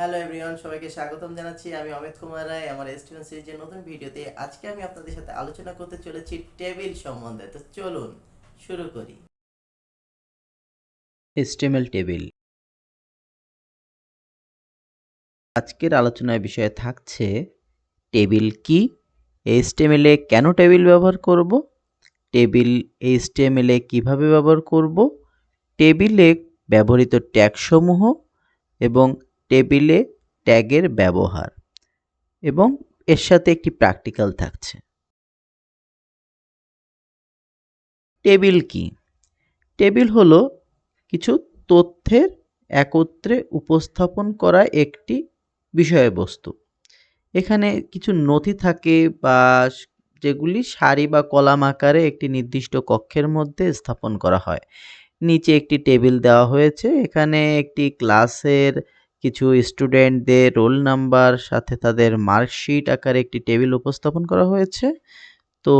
Hello everyone সবাইকে স্বাগতম জানাচ্ছি। আমি অমিত কুমার রায়, আমার স্টুডেন্ট সিরিজের নতুন ভিডিওতে। আজকে আমি আপনাদের সাথে আলোচনা করতে চলেছি টেবিল সম্বন্ধে। তো চলুন, শুরু করি। HTML table. আজকের আলোচনার বিষয়ে থাকছে, টেবিল কি? HTML এ কেন টেবিল ব্যবহার করব? টেবিল HTML এ কীভাবে ব্যবহার করব? টেবিলে ব্যবহৃত ট্যাগসমূহ এবং টেবিলে ট্যাগের ব্যবহার এবং এর সাথে একটি প্র্যাকটিক্যাল থাকছে। টেবিল কি? টেবিল হলো কিছু তথ্যের একত্রে উপস্থাপন করা একটি বিষয়বস্তু। এখানে কিছু নথি থাকে বা যেগুলি সারি বা কলাম আকারে একটি নির্দিষ্ট কক্ষের মধ্যে স্থাপন করা হয়। নিচে একটি টেবিল দেওয়া হয়েছে। এখানে একটি ক্লাসের কিছু স্টুডেন্টদের রোল নাম্বার সাথে তাদের মার্কশিট আকারে একটি টেবিল উপস্থাপন করা হয়েছে। তো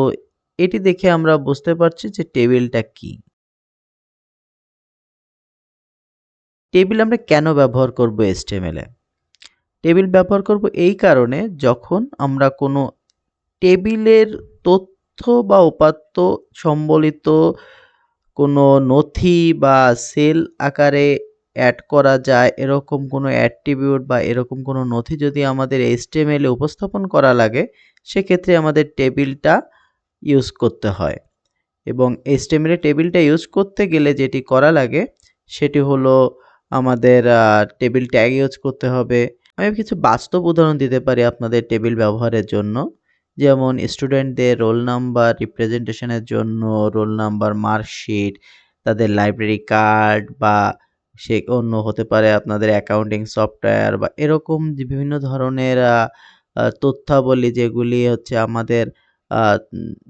এটি দেখে আমরা বুঝতে পারছি যে টেবিলটা কী। টেবিল আমরা কেন ব্যবহার করব এসটিএমএল এ? টেবিল ব্যবহার করব এই কারণে যখন আমরা কোনো টেবিলের তথ্য বা উপাত্ত সম্বলিত কোনো নথি বা সেল আকারে অ্যাড করা যায়, এরকম কোনো অ্যাট্রিবিউট বা এরকম কোনো নথি যদি আমাদের এসটিএমএল উপস্থাপন করা লাগে, সেক্ষেত্রে আমাদের টেবিলটা ইউজ করতে হয়। এবং এইচটিএমএল এ টেবিলটা ইউজ করতে গেলে যেটি করা লাগে, সেটি হলো আমাদের টেবিল ট্যাগ ইউজ করতে হবে। আমি কিছু বাস্তব উদাহরণ দিতে পারি আপনাদের টেবিল ব্যবহারের জন্য। যেমন স্টুডেন্টদের রোল নাম্বার রিপ্রেজেন্টেশনের জন্য রোল নাম্বার মার্কশিট তাদের লাইব্রেরি কার্ড বা সে অন্য হতে পারে আপনাদের অ্যাকাউন্টিং সফটওয়্যার বা এরকম বিভিন্ন ধরনের তথ্যাবলী যেগুলি হচ্ছে আমাদের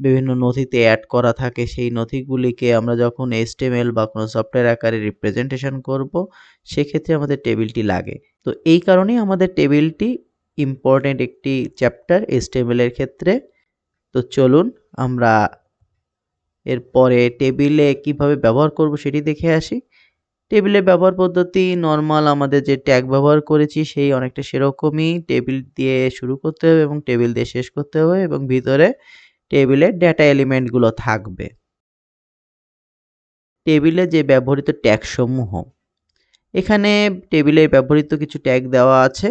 বিভিন্ন নথিতে অ্যাড করা থাকে, সেই নথিগুলিকে আমরা যখন এসটিএমএল বা কোনো সফটওয়্যার আকারে রিপ্রেজেন্টেশন করব, সেক্ষেত্রে আমাদের টেবিলটি লাগে। তো এই কারণেই আমাদের টেবিলটি ইম্পর্ট্যান্ট একটি চ্যাপ্টার এসটিএমএল এর ক্ষেত্রে। তো চলুন আমরা এরপরে টেবিলে কীভাবে ব্যবহার করব সেটি দেখে আসি। টেবিলের ব্যবহার পদ্ধতি নর্মাল আমাদের যে ট্যাগ ব্যবহার করেছি সেই অনেকটা সেরকমই। টেবিল দিয়ে শুরু করতে হবে এবং টেবিল দিয়ে শেষ করতে হবে এবং ভিতরে টেবিলের ডেটা এলিমেন্টগুলো থাকবে। টেবিলে যে ব্যবহৃত ট্যাগসমূহ এখানে টেবিলে ব্যবহৃত কিছু ট্যাগ দেওয়া আছে।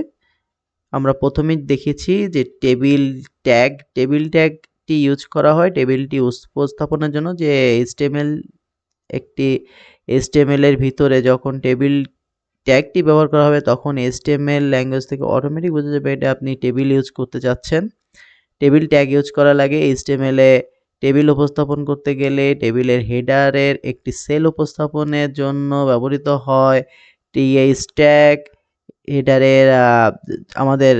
আমরা প্রথমেই দেখেছি যে টেবিল ট্যাগ টেবিল ট্যাগটি ইউজ করা হয়। টেবিলটি উপস্থাপনের জন্য যে এইচটিএমএল একটি এইচটিএমএল এর ভিতরে যখন টেবিল ট্যাগটি ব্যবহার করা হবে, তখন এইচটিএমএল ল্যাঙ্গুয়েজ থেকে অটোমেটিক বোঝা যাবে এটা আপনি টেবিল ইউজ করতে চাচ্ছেন। টেবিল ট্যাগ ইউজ করা লাগে এইচটিএমএল এ টেবিল উপস্থাপন করতে গেলে টেবিলের হেডারের একটি সেল উপস্থাপনের জন্য ব্যবহৃত হয় টিএইচ ট্যাগ হেডারের আমাদের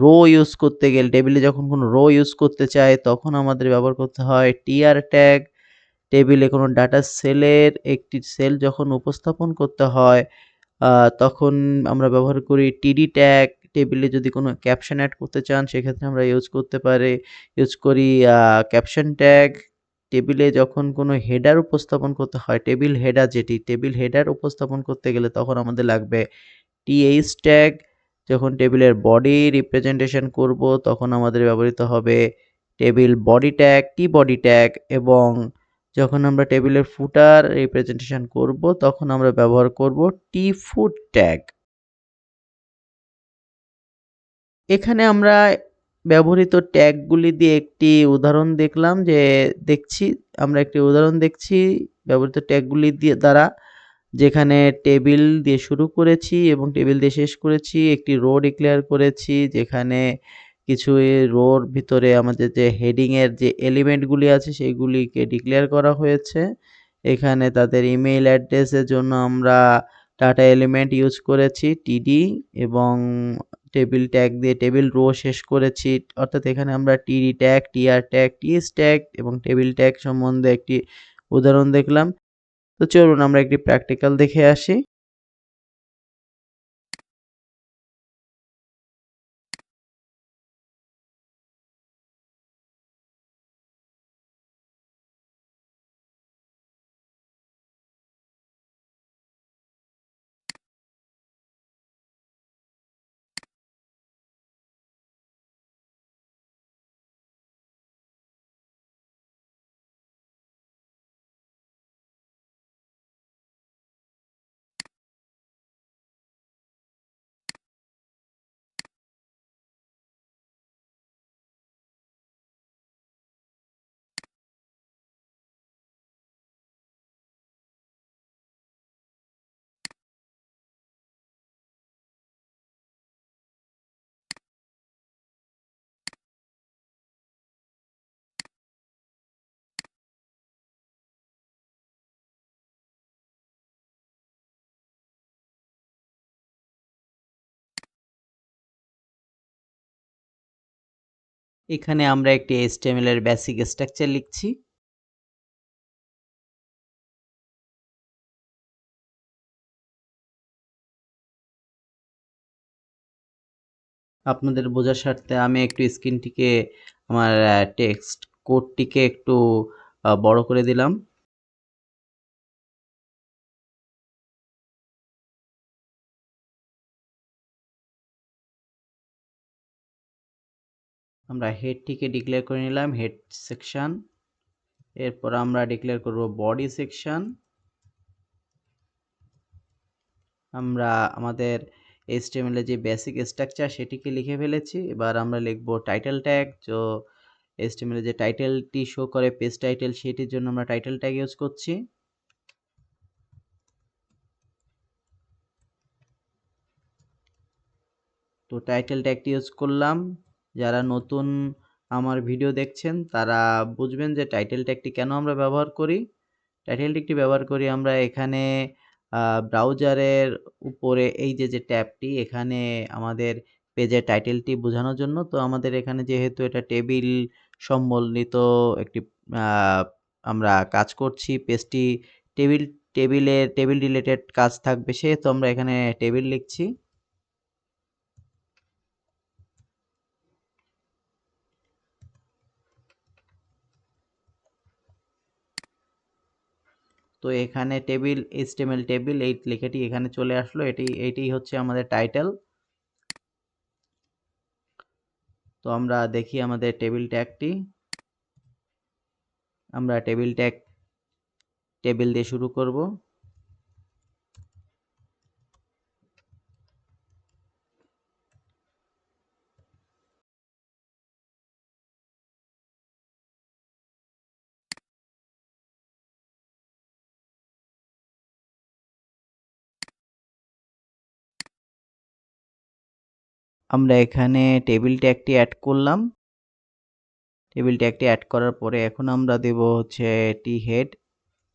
রো ইউজ করতে গেলে টেবিলে যখন কোনো রো ইউজ করতে চাই তখন আমাদের ব্যবহার করতে হয় টিআর ট্যাগ টেবিলে কোনো ডাটা সেলের একটি সেল যখন উপস্থাপন করতে হয় তখন আমরা ব্যবহার করি টিডি ট্যাগ। টেবিলে যদি কোনো ক্যাপশন অ্যাড করতে চান, সেক্ষেত্রে আমরা ইউজ করতে পারি, ইউজ করি ক্যাপশন ট্যাগ। টেবিলে যখন কোনো হেডার উপস্থাপন করতে হয়, টেবিল হেডার যেটি, টেবিল হেডার উপস্থাপন করতে গেলে তখন আমাদের লাগবে টিএইচ ট্যাগ। যখন টেবিলের বডি রিপ্রেজেন্টেশন করব, তখন আমাদের ব্যবহৃত হবে টেবিল বডি ট্যাগ টি বডি ট্যাগ এবং যখন আমরা টেবিলের ফুটার রিপ্রেজেন্টেশন করব, তখন আমরা ব্যবহার করব টি ফুট ট্যাগ এখানে আমরা ব্যবহৃত ট্যাগগুলি দিয়ে একটি উদাহরণ দেখলাম যে দেখছি, আমরা একটি উদাহরণ দেখছি, ব্যবহৃত ট্যাগগুলি দিয়ে দ্বারা যেখানে টেবিল দিয়ে শুরু করেছি এবং টেবিল দিয়ে শেষ করেছি, একটি রো ডিক্লেয়ার করেছি, যেখানে কিছু রোর ভিতরে আমাদের যে হেডিংয়ের যে এলিমেন্টগুলি আছে সেইগুলিকে ডিক্লেয়ার করা হয়েছে। এখানে তাদের ইমেইল অ্যাড্রেসের জন্য আমরা ডাটা এলিমেন্ট ইউজ করেছি টিডি এবং টেবিল ট্যাগ দিয়ে টেবিল রো শেষ করেছি। অর্থাৎ এখানে আমরা TD tag TR tag TS tag এবং টেবিল ট্যাগ সম্বন্ধে একটি উদাহরণ দেখলাম। তো চলুন আমরা একটি প্র্যাকটিক্যাল দেখে আসি। এখানে আমরা একটি HTML এর বেসিক স্ট্রাকচার লিখছি। আপনাদের বোঝার স্বার্থে আমি একটু স্ক্রিনটিকে আমার টেক্সট কোডটিকে একটু বড় করে দিলাম। আমরা হেডটিকে ডিক্লেয়ার করে নিলাম হেড সেকশান এরপর আমরা ডিক্লেয়ার করব বডি সেকশান আমরা আমাদের এর যে বেসিক স্ট্রাকচার সেটিকে লিখে ফেলেছি। এবার আমরা লিখব টাইটেল ট্যাগ তো এর যে টাইটেলটি শো করে পেজ টাইটেল সেটির জন্য আমরা টাইটেল ট্যাগ ইউজ করছি। তো টাইটেল ট্যাগটি ইউজ করলাম। যারা নতুন আমার ভিডিও দেখছেন, তারা বুঝবেন যে টাইটেল ট্যাগটি কেন আমরা ব্যবহার করি? টাইটেল ট্যাগটি ব্যবহার করি আমরা এখানে ব্রাউজারের উপরে এই যে যে ট্যাবটি, এখানে আমাদের পেজের টাইটেলটি বোঝানোর জন্য। তো আমাদের এখানে যেহেতু এটা টেবিল সম্বলিত একটি আমরা কাজ করছি, পেজটি টেবিল, টেবিলে, টেবিল রিলেটেড কাজ থাকবে সেহেতু আমরা এখানে টেবিল লিখছি। তো এখানে টেবিল এইচটিএমএল টেবিল এই লেখাটি এখানে চলে আসলো। এটি এটি হচ্ছে আমাদের টাইটেল তো আমরা দেখি আমাদের টেবিল ট্যাগটি আমরা টেবিল ট্যাগ টেবিল দিয়ে শুরু করব। আমরা এখানে টেবিল ট্যাগটি অ্যাড করলাম। টেবিল ট্যাগটি অ্যাড করার পরে এখন আমরা দেব হচ্ছে টি হেড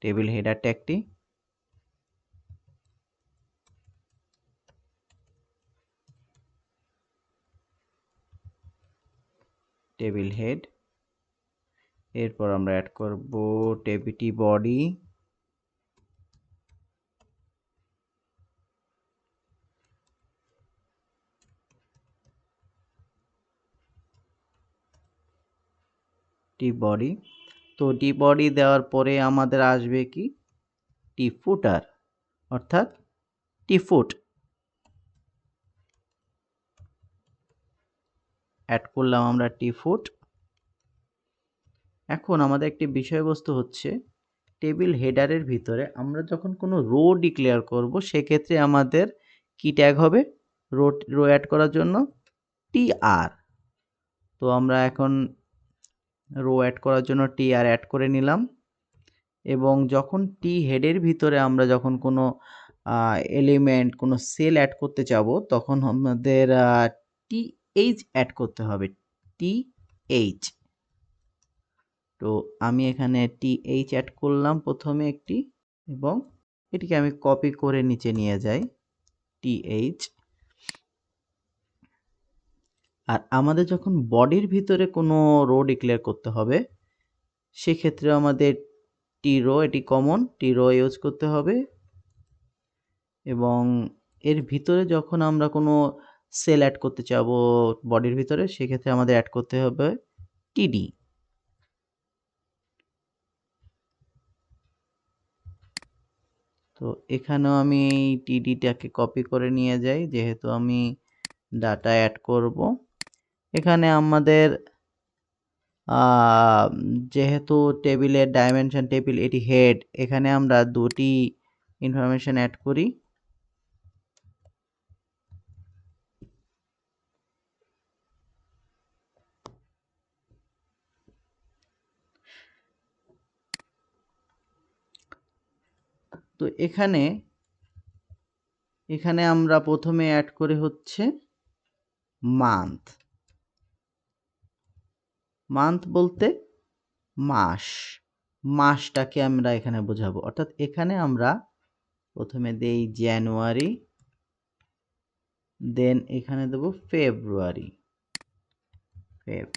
টেবিল হেডার ট্যাগটি টেবিল হেড এরপর আমরা অ্যাড করব টেবিটি বডি টি বডি। তো টি বডি দেওয়ার পরে আমাদের আসবে কি? টি ফুটার, অর্থাৎ টি ফুট। অ্যাড করলাম আমরা টি ফুট। এখন আমাদের একটি বিষয়বস্তু হচ্ছে, টেবিল হেডারের ভিতরে আমরা যখন কোনো রো ডিক্লেয়ার করব, সেক্ষেত্রে আমাদের কি ট্যাগ হবে? রো রো অ্যাড করার জন্য টি আর তো আমরা এখন রো অ্যাড করার জন্য টি আর অ্যাড করে নিলাম। এবং যখন টি হেডের ভিতরে আমরা যখন কোনো এলিমেন্ট কোনো সেল অ্যাড করতে যাব, তখন আমাদের টি এইচ অ্যাড করতে হবে। টি এইচ তো আমি এখানে টি এইচ অ্যাড করলাম প্রথমে একটি এবং এটিকে আমি কপি করে নিচে নিয়ে যাই। টি এইচ আর আমাদের যখন বডির ভিতরে কোনো রো ডিক্লেয়ার করতে হবে, সেক্ষেত্রে আমাদের টি রো, এটি কমন টি রো ইউজ করতে হবে। এবং এর ভিতরে যখন আমরা কোনো সেল অ্যাড করতে চাব বডির ভিতরে, সেক্ষেত্রে আমাদের অ্যাড করতে হবে টিডি তো এখানেও আমি টিডিটাকে কপি করে নিয়ে যাই, যেহেতু আমি ডাটা অ্যাড করব। এখানে আমাদের যেহেতু টেবিলের ডাইমেনশন টেবিল এটি হেড এখানে আমরা দুটি ইনফরমেশন অ্যাড করি। তো এখানে এখানে আমরা প্রথমে অ্যাড করে হচ্ছে মান্থ মান্থ বলতে মাস। মাসটাকে আমরা এখানে বোঝাবো। অর্থাৎ এখানে আমরা প্রথমে দেই জানুয়ারি দেন এখানে দেব ফেব্রুয়ারি ফেব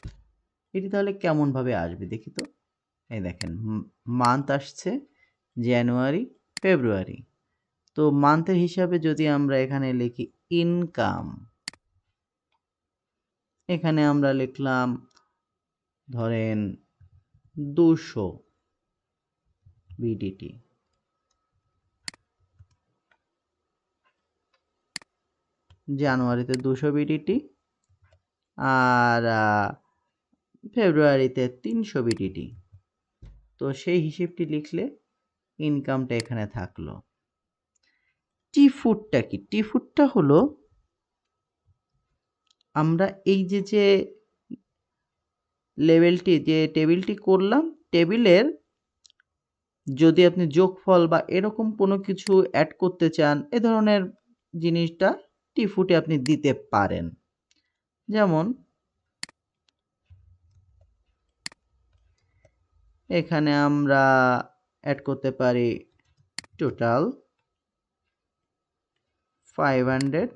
এটি তাহলে কেমনভাবে আসবে দেখি তো? এই দেখেন মান্থ আসছে জানুয়ারি ফেব্রুয়ারি তো মান্থের হিসাবে যদি আমরা এখানে লিখি ইনকাম এখানে আমরা লিখলাম ধরেন দুশো বিডিটি জানুয়ারিতে দুশো বিডিটি আর ফেব্রুয়ারিতে তিনশো বিডিটি তো সেই হিসেবটি লিখলে ইনকামটা এখানে থাকল। টি ফুডটা কি? টি ফুডটা হলো আমরা এই যে যে লেভেলটি, যে টেবিলটি করলাম, টেবিলের যদি আপনি যোগফল বা এরকম কোনো কিছু অ্যাড করতে চান, এ ধরনের জিনিসটা টি ফুটে আপনি দিতে পারেন। যেমন, এখানে আমরা অ্যাড করতে পারি টোটাল ফাইভ হান্ড্রেড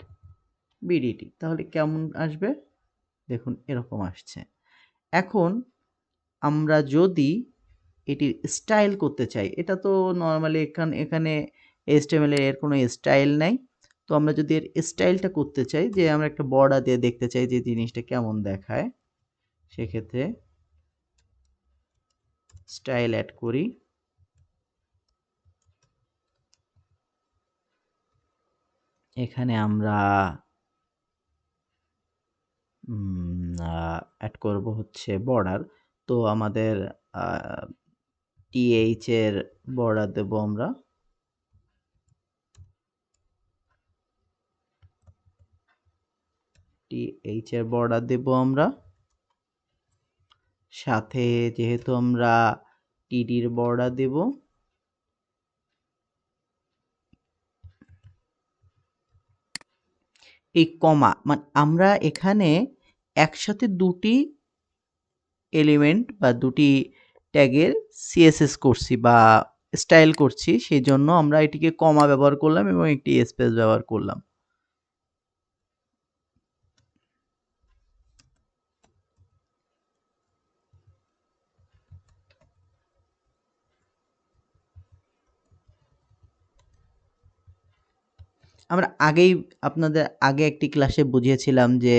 বিডিটি তাহলে কেমন আসবে? দেখুন, এরকম আসছে। এখন আমরা যদি এটির স্টাইল করতে চাই, এটা তো নর্মালি এখানে এখানে এস্টেমেল এর কোনো স্টাইল নাই। তো আমরা যদি এর স্টাইলটা করতে চাই, যে আমরা একটা বর্ডার দিয়ে দেখতে চাই যে জিনিসটা কেমন দেখায়, সেক্ষেত্রে স্টাইল অ্যাড করি। এখানে আমরা অ্যাড করব হচ্ছে বর্ডার তো আমাদের টিএইচ এর বর্ডার দেব আমরা। টিএইচ এর বর্ডার দেব আমরা। সাথে যেহেতু আমরা টিডির বর্ডার দেব। এই কমা মানে আমরা এখানে একসাথে দুটি এলিমেন্ট বা দুটি ট্যাগের সিএসএস করছি বা স্টাইল করছি, সেই জন্য আমরা এটিকে কমা ব্যবহার করলাম এবং একটি স্পেস ব্যবহার করলাম। আমরা আগেই আপনাদের আগে একটি ক্লাসে বুঝিয়েছিলাম যে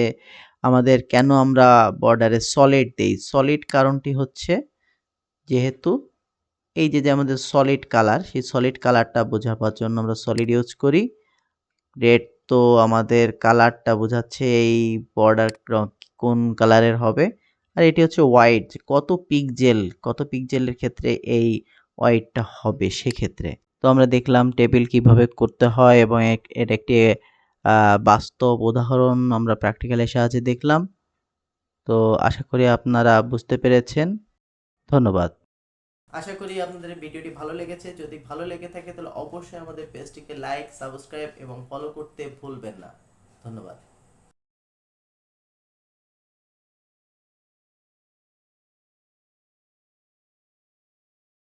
আমাদের কেন আমরা বর্ডারে সলিড দেই। সলিড কারণটি হচ্ছে যেহেতু এই যে যে আমাদের সলিড কালার সেই সলিড কালারটা বোঝাবার জন্য আমরা সলিড ইউজ করি। রেড তো আমাদের কালারটা বোঝাচ্ছে এই বর্ডার কোন কালারের হবে। আর এটি হচ্ছে হোয়াইট কত পিকজেল কত পিকজেলের ক্ষেত্রে এই হোয়াইটটা হবে সেক্ষেত্রে। তো আমরা দেখলাম টেবিল কীভাবে করতে হয় এবং এর একটি বাস্তব উদাহরণ আমরা প্র্যাকটিক্যালের সাহায্যে দেখলাম। তো আশা করি আপনারা বুঝতে পেরেছেন। ধন্যবাদ। আশা করি আপনাদের ভিডিওটি ভালো লেগেছে। যদি ভালো লেগে থাকে তাহলে অবশ্যই আমাদের পেজটিকে লাইক সাবস্ক্রাইব এবং ফলো করতে ভুলবেন না। ধন্যবাদ।